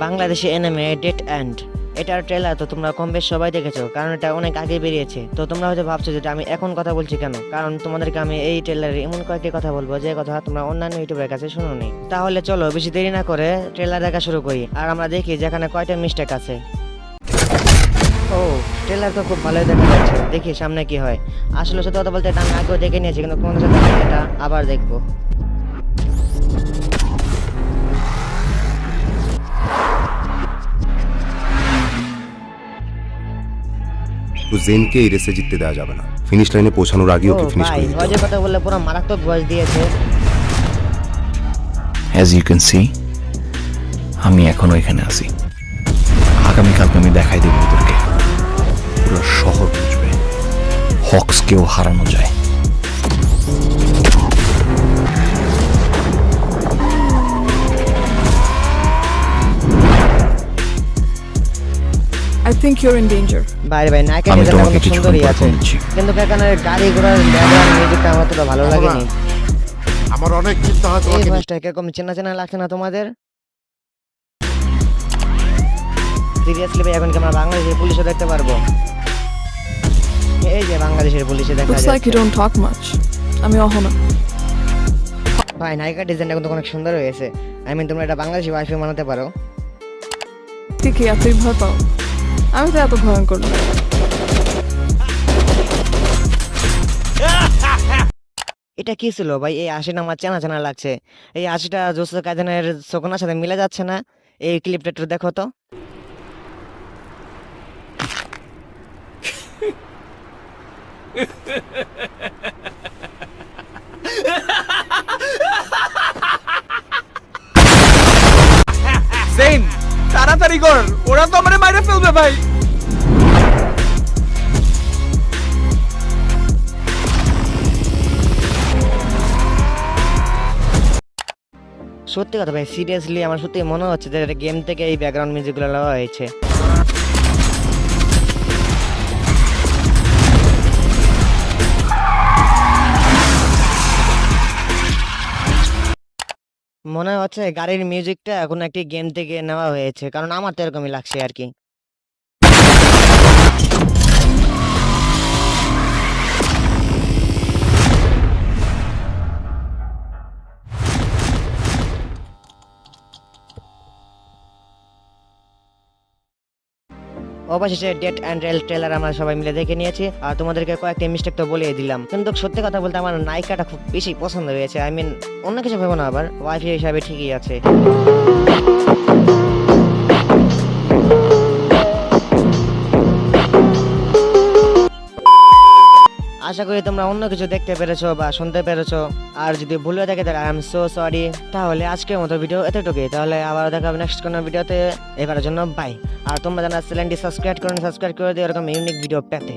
Bangladeshi anime date and এটার trailer তো তোমরা কম বেশ সবাই দেখেছ, কারণ এটা অনেক আগে বেরিয়েছে। তো তোমরা হয়তো ভাবছ যেটা আমি এখন কথা বলছি কেন? কারণ তোমাদেরকে আমি এই ট্রেলারে এমন কয়েকটি কথা বলব, যে কথা তোমরা অন্যান্য ইউটিউবের কাছে শুনোনি। তাহলে চলো, বেশি দেরি না করে ট্রেলার দেখা শুরু করি, আর আমরা দেখি যেখানে কয়টা মিস্টেক আছে। ও, ট্রেলার তো খুব ভালোই দেখা যাচ্ছে। দেখি সামনে কি হয়। আসলে সত্যি কথা বলতে এটা আমি আগেও দেখে নিয়েছি, কিন্তু তোমাদের সাথে এটা আবার দেখব। তো জেনকে এই রেসে জিততে দেওয়া যাবে না। ফিনিশ লাইনে পৌঁছানোর আগে ওকে ফিনিশ করে দিতে হবে। কথা বললে পুরো মারাত্মক ভয়েস দিয়েছে। অ্যাজ ইউ ক্যান সি আমি এখনও এখানে আছি। আগামীকালকে আমি দেখাই দেবো ওদেরকে পুরো শহর বুঝবে। হক্সকেও হারানো যায়। I think you're in danger. বাইরে ভাই নায়িকা আমি ডিজাইনটা তোমাকে সুন্দরই আছে। কিন্তু এখানে গাড়ি ঘোড়ার ব্যাকগ্রাউন্ড মিউজিকটা আমার তো ভালো লাগেনি? আমার অনেক চিন্তা হয় এই তোমাকে নিয়ে। ভয়েসটা কীরকম চেনা চেনা লাগছে না তোমাদের? সিরিয়াসলি ভাই এখন কি আমরা বাংলাদেশের পুলিশও দেখতে পারব? এই যে বাংলাদেশের পুলিশে দেখা like you যাচ্ছে। don't talk much. আমি অহনা। ভাই নায়িকা ডিজাইনটা কিন্তু অনেক সুন্দর হয়েছে। আই মিন তোমরা এটা বাংলাদেশি ওয়াইফাই বানাতে পারো। ঠিক এতই ভয় পাও। আমি তো এত ভয়ঙ্কর না। এটা কি ছিল ভাই? এই আশিটা আমার চেনা চেনা লাগছে। এই আশিটা জোসো কাজানের শোকনার সাথে মিলে যাচ্ছে না। এই ক্লিপটা একটু দেখো তো। তাড়াতাড়ি কর ওরা তো আমারে মাইরে ফেলবে ভাই। সত্যি কথা ভাই সিরিয়াসলি আমার সত্যি মনে হচ্ছে যে গেম থেকে এই ব্যাকগ্রাউন্ড মিউজিকগুলো লওয়া হয়েছে। মনে হচ্ছে গাড়ির মিউজিকটা এখন একটি গেম থেকে নেওয়া হয়েছে, কারণ আমার তো এরকমই লাগছে আর কি। অবশেষে ডেট অ্যান্ড রেল ট্রেলার আমরা সবাই মিলে দেখে নিয়েছি। আর তোমাদেরকে কয়েকটি মিস্টেক তো বলিয়ে দিলাম। কিন্তু সত্যি কথা বলতে আমার নায়িকাটা খুব বেশি পছন্দ হয়েছে। আই মিন অন্য কিছু ভেবো না আবার। ওয়াইফাই হিসাবে ঠিকই আছে। আশা করি তোমরা অন্য কিছু দেখতে পেরেছ বা শুনতে পেরেছ। আর যদি ভুলে থাকে, তাহলে আই এম সো সরি তাহলে আজকের মতো ভিডিও এতটুকুই। তাহলে আবার দেখা হবে নেক্সট কোনো ভিডিওতে এবারের জন্য বাই আর তোমরা জানা চ্যানেলটি সাবস্ক্রাইব করুন সাবস্ক্রাইব করে দিও। এরকম ইউনিক ভিডিও পেতে।